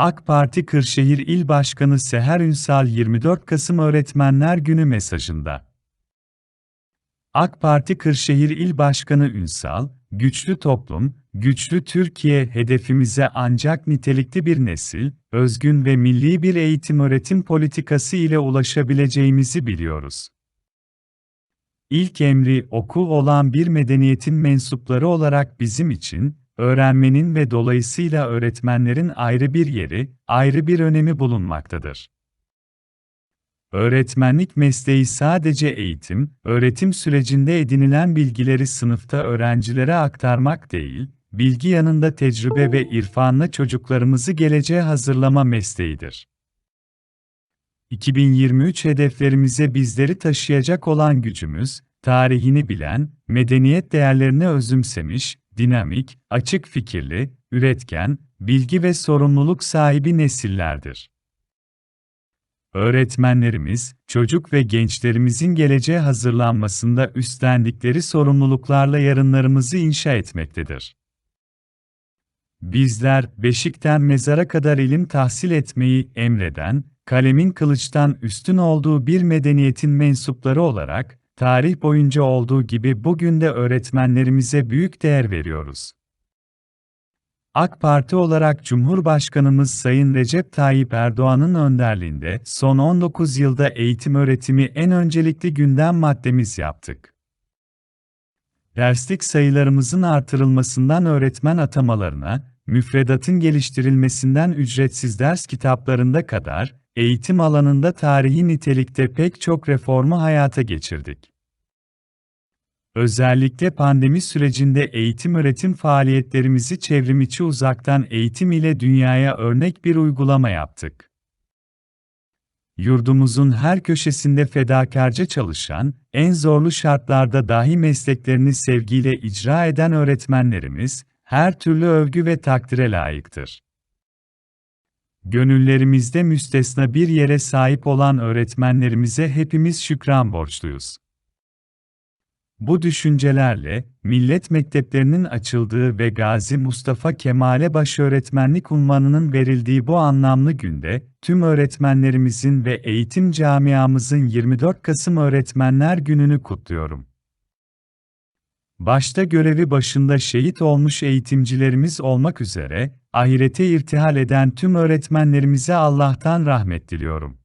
AK Parti Kırşehir İl Başkanı Seher Ünsal 24 Kasım Öğretmenler Günü mesajında. AK Parti Kırşehir İl Başkanı Ünsal, güçlü toplum, güçlü Türkiye hedefimize ancak nitelikli bir nesil, özgün ve milli bir eğitim öğretim politikası ile ulaşabileceğimizi biliyoruz. İlk emri okul olan bir medeniyetin mensupları olarak bizim için, öğrenmenin ve dolayısıyla öğretmenlerin ayrı bir yeri, ayrı bir önemi bulunmaktadır. Öğretmenlik mesleği sadece eğitim, öğretim sürecinde edinilen bilgileri sınıfta öğrencilere aktarmak değil, bilgi yanında tecrübe ve irfanla çocuklarımızı geleceğe hazırlama mesleğidir. 2023 hedeflerimize bizleri taşıyacak olan gücümüz, tarihini bilen, medeniyet değerlerini özümsemiş, dinamik, açık fikirli, üretken, bilgi ve sorumluluk sahibi nesillerdir. Öğretmenlerimiz, çocuk ve gençlerimizin geleceğe hazırlanmasında üstlendikleri sorumluluklarla yarınlarımızı inşa etmektedir. Bizler, beşikten mezara kadar ilim tahsil etmeyi emreden, kalemin kılıçtan üstün olduğu bir medeniyetin mensupları olarak, tarih boyunca olduğu gibi bugün de öğretmenlerimize büyük değer veriyoruz. AK Parti olarak Cumhurbaşkanımız Sayın Recep Tayyip Erdoğan'ın önderliğinde son 19 yılda eğitim öğretimi en öncelikli gündem maddemiz yaptık. Derslik sayılarımızın artırılmasından öğretmen atamalarına, müfredatın geliştirilmesinden ücretsiz ders kitaplarında kadar, eğitim alanında tarihi nitelikte pek çok reformu hayata geçirdik. Özellikle pandemi sürecinde eğitim öğretim faaliyetlerimizi çevrimiçi uzaktan eğitim ile dünyaya örnek bir uygulama yaptık. Yurdumuzun her köşesinde fedakarca çalışan, en zorlu şartlarda dahi mesleklerini sevgiyle icra eden öğretmenlerimiz, her türlü övgü ve takdire layıktır. Gönüllerimizde müstesna bir yere sahip olan öğretmenlerimize hepimiz şükran borçluyuz. Bu düşüncelerle, millet mekteplerinin açıldığı ve Gazi Mustafa Kemal'e başöğretmenlik unvanının verildiği bu anlamlı günde, tüm öğretmenlerimizin ve eğitim camiamızın 24 Kasım Öğretmenler Günü'nü kutluyorum. Başta görevi başında şehit olmuş eğitimcilerimiz olmak üzere, ahirete irtihal eden tüm öğretmenlerimize Allah'tan rahmet diliyorum.